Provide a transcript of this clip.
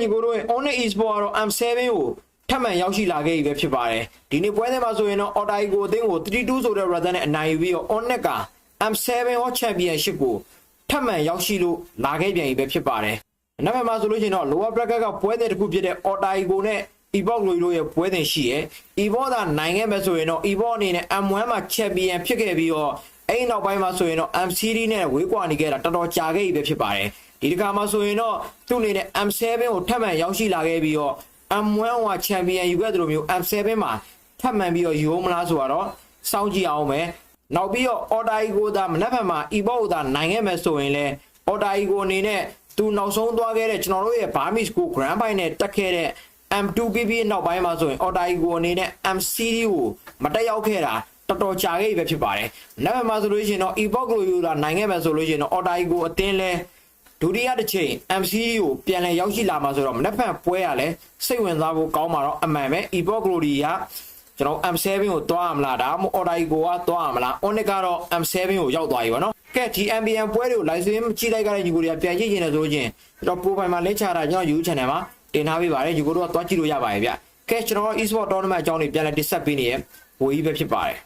ညီကိုတို့ရဲ့ on e-sport ကတော့ M7 ကိုထပ်မံရောက်ရှိလာခဲ့ပြီပဲဖြစ်ပါတယ်ဒီနေ့ပွဲစဉ်မှာဆိုရင်တော့ Otaigo အသင်းကို32ဆိုတဲ့ rather နဲ့အနိုင်ယူပြီးတော့ Onnet က M7 World Championship ကိုထပ်မံရောက်ရှိလို့လာခဲ့ပြန်ပြီပဲဖြစ်ပါတယ်နောက်ဘက်မှာဆိုလို့ရှိရင်တော့ lower bracket ကပွဲစဉ်တစ်ခုဖြစ်တဲ့ Otaigo နဲ့ Evox လို့တို့ရဲ့ပွဲစဉ်ရှိရယ် Evox ကနိုင်ခဲ့မယ်ဆိုရင်တော့ Evox အနေနဲ့ M1 မှာ champion ဖြစ်ခဲ့ပြီးတော့ အဲ့ဒီနောက်ပိုင်းမှာဆိုရင်တော့ MCD နဲ့ဝေးကွာနေခဲ့တာတော်တော်ကြာခဲ့ပြီပဲဖြစ်ပါတယ်ဒီတစ်ခါမှာဆိုရင်တော့သူ့အနေနဲ့ M7 ကိုထပ်မံရောက်ရှိလာခဲ့ပြီးတော့ M1 ဟိုချန်ပီယံယူခဲ့တယ်လို့မျိုး M7 မှာထပ်မံပြီးတော့ယူမလားဆိုတော့စောင့်ကြည့်အောင်မယ်နောက်ပြီးတော့ Order Ego ဒါမနက်ဖြန်မှာ Evox ကိုဒါနိုင်ခဲ့မယ်ဆိုရင်လည်း Order Ego အနေနဲ့သူနောက်ဆုံးသွားခဲ့တဲ့ကျွန်တော်တို့ရဲ့ Burmese ကို Grand Prix နဲ့တက်ခဲ့တဲ့ M2PP နောက်ပိုင်းမှာဆိုရင် Order Ego အနေနဲ့ MCD ကိုမတက်ရောက်ခဲ့တာ တော်တော်ကြာခဲ့ပြီပဲဖြစ်ပါတယ်။နောက်မှဆိုလို့ရှိရင်တော့ Evox ကိုယူတာနိုင်ခဲ့မယ်ဆိုလို့ရှိရင်တော့ Order Ego အတင်းလဲဒုတိယတစ်ချိန် MCD ကိုပြန်လည်ရောက်ရှိလာမှာဆိုတော့မနက်ဖြန်ပွဲရလဲစိတ်ဝင်စားဖို့ကောင်းမှာတော့အမှန်ပဲ Evox Glory ကကျွန်တော် M7 ကိုတွားရမလားဒါမှမဟုတ် Order Ego ကတွားရမလား Onyx ကတော့ M7 ကိုရောက်သွားပြီပေါ့နော်ကဲဒီ MBN ပွဲတွေကို live stream ကြည့်လိုက်ကြတဲ့ညီကိုတွေကပြန်ကြည့်နေတယ်ဆိုလို့ချင်းကျွန်တော် profile မှာ link ချတာကျွန်တော် YouTube channel မှာတင်ထားပေးပါတယ်ညီကိုတို့ကတွားကြည့်လို့ရပါတယ်ဗျကဲကျွန်တော် e-sport tournament အကြောင်းတွေပြန်လည်တင်ဆက်ပေးနေရဝေကြီးပဲဖြစ်ပါတယ်